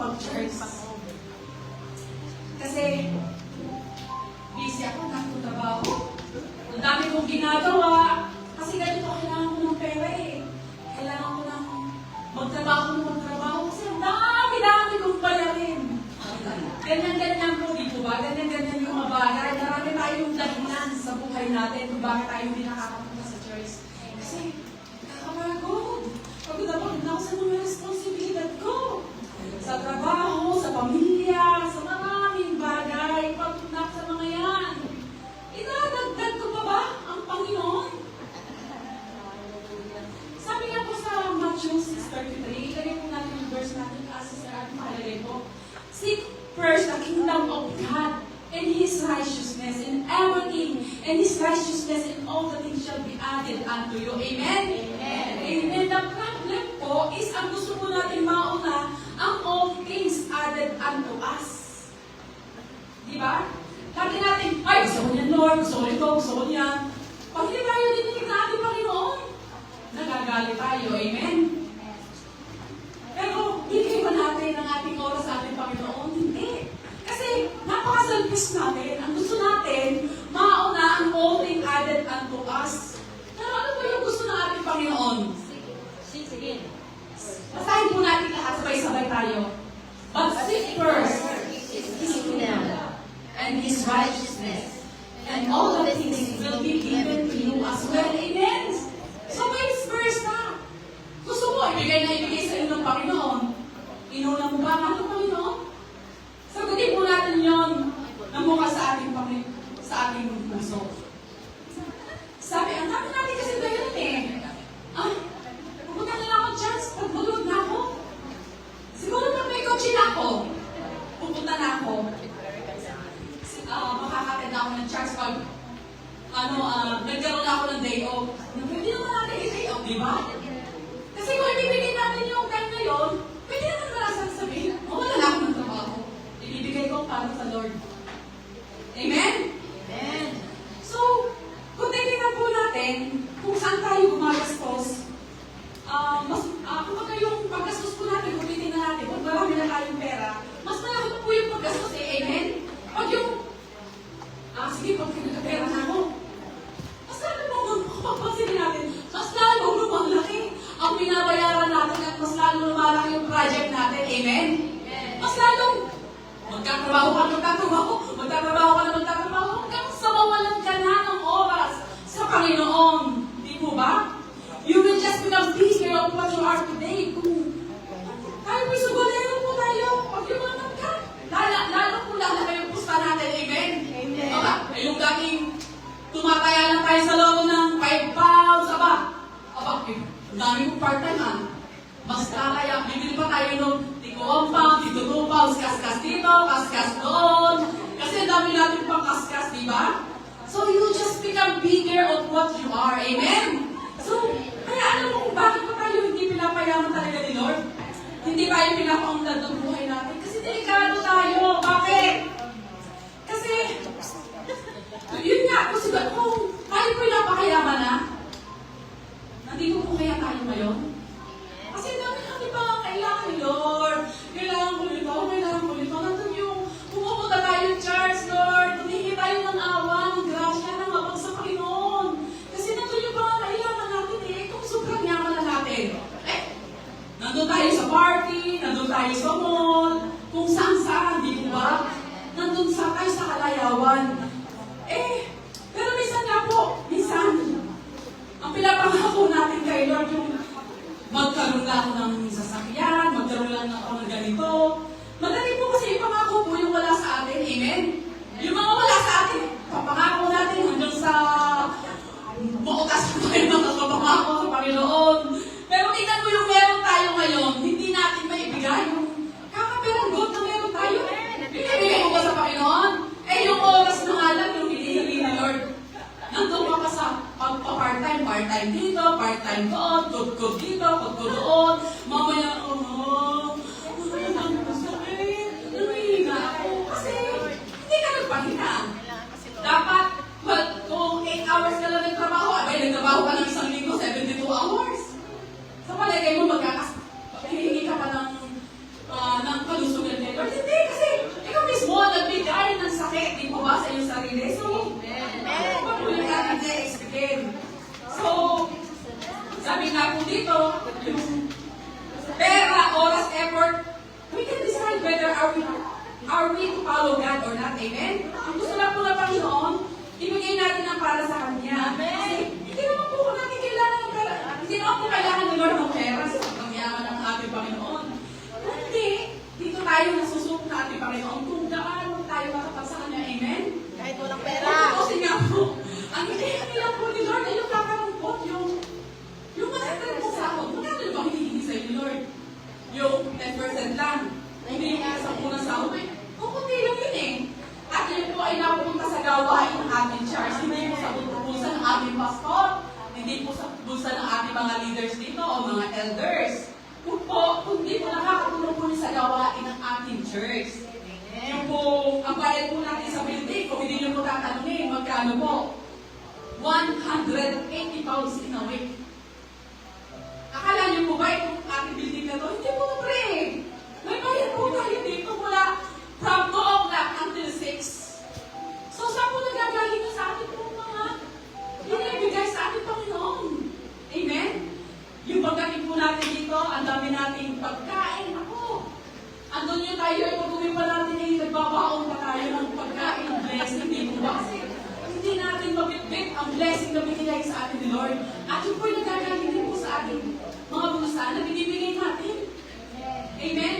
hindi makapag-church? Kasi, busy ako, nagtatrabaho. Ang dami kong ginagawa. Kasi ganito, kailangan ko ng pera eh. Kailangan ko ng magtrabaho ng magtrabaho. Kasi ang dami-dami kong bayarin. Ganyan-ganyan po, di ba? Ganyan-ganyan yung bagay. Marami tayong dahilan sa buhay natin kung bakit tayo hindi righteousness and all the things shall be added unto you. Amen? Amen. And the problem po is ang gusto po natin mauna ang all things added unto us. Di ba? Lagi natin, ay, gusto ko niyan, Lord, gusto ko ito, gusto ko niyan. Pag hindi tayo dininig righteousness, ako ng church pag ano, ah, nagkaroon na ako ng day off. Na pwede naman natin i-day off, di ba? Kasi kung ibibigay natin yung time na yun, pwede naman nalasan sabihin, mawala na ako ng trabaho. Ibibigay ko para sa Lord. Amen? Amen. So, kung titignan po natin kung saan tayo gumagastos, ah, mas, ah, kumbaga yung paggastos po natin, kung titignan natin, kung marami na tayong pera, mas malaki pa po yung paggastos eh, amen? Pag yung, ah, sige, pag pinagkapera na ako, mas lalo mo, papansinin natin, mas lalo lumalaki ang binabayaran natin at mas lalo lumalaki yung project natin, amen? Mas lalong magkatrabaho ka, magkatrabaho, magkatrabaho ka na magkatrabaho, hanggang sa mawalan ka na ng oras sa Panginoon. Kaskas doon. Kasi ang dami natin pang kaskas, di ba? So you just become bigger of what you are. Amen? So, kaya alam mo kung bakit pa tayo hindi pinapayaman talaga ni Lord? Hindi tayo pinapaunlad ng buhay natin. Kasi delikado tayo. Bakit? Kasi, yun nga, kung siguro, kung tayo po napakayaman na, nandito po kaya tayo ngayon? Kasi dami natin pa kailangan ni Lord. Kailangan ko nito, kailangan ko nito. Nandun yung pumupunta tayo ng church, Lord. Humingi tayo ng awa, ng grasya, ng habang sa Panginoon. Kasi nandun yung mga kailangan natin eh. Kung sobrang yaman na natin. Eh, nandun tayo sa party, nandun tayo sa mall, kung saan-saan, di ba? Nandun sa tayo sa kalayawan. Eh, pero minsan nga po, minsan, ang pinapangako natin kay Lord yung na ako ng sasakyan, magkaroon lang ako ng ganito. Madali po kasi ipangako po yung wala sa atin. Amen? Yung mga wala sa atin, papangako natin hanggang sa mautas na tayo ng kapangako sa Panginoon. Pero tingnan mo yung meron tayo ngayon, hindi natin maibigay yung kakaperanggot na meron tayo. Pinibigay mo ba sa Panginoon? Eh, yung oras na nga lang yung hinihingi ni Lord. Nandun ka pa sa pagpa-part-time, part-time dito, part-time doon, ano po, 180 pounds in a week. Akala niyo po ba itong ating building na to? Hindi po blessing na binigay sa atin ni Lord. At yung po'y nagagaling din po sa ating mga bulsa na binibigay natin. Amen?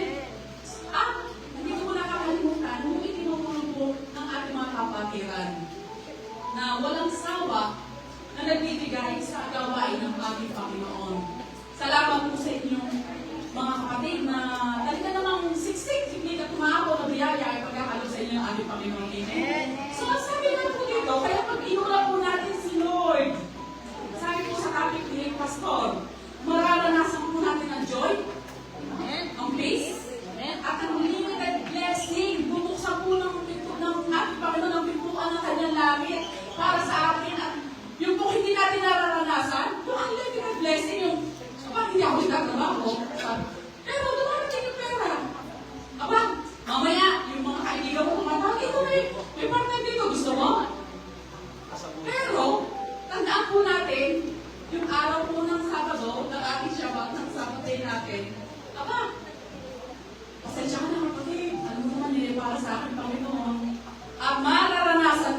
At hindi ko po nakakalimutan nung itinutulong po ng ating mga kapatiran na walang sawa na nagbibigay sa gawain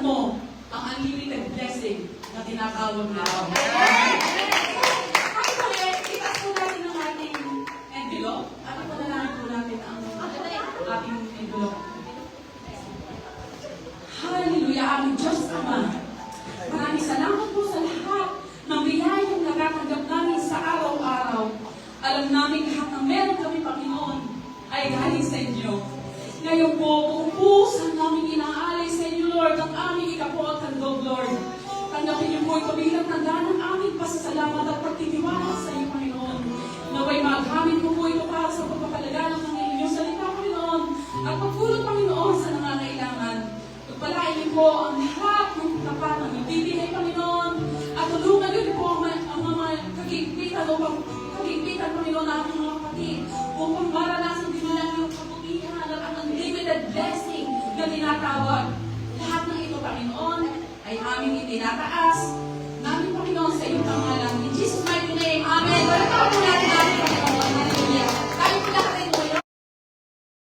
mo ang unlimited blessing na tinatawag na. Amen! Magtiwala sa iyo, Panginoon. Naway magamit mo po ito para sa pagpapalaganap ng inyong salita, Panginoon. At pagpulot, Panginoon, sa nangangailangan. Pagpalain po ang lahat ng tapat ng ibibigay, Panginoon. At tulungan niyo po ang, ang mga kagigpitan o pang, kagigpitan, Panginoon, na aking mga kapatid upang maranasan din nila yung kabutihan at ang unlimited blessing na tinatawag. Lahat ng ito, Panginoon, ay aming itinataas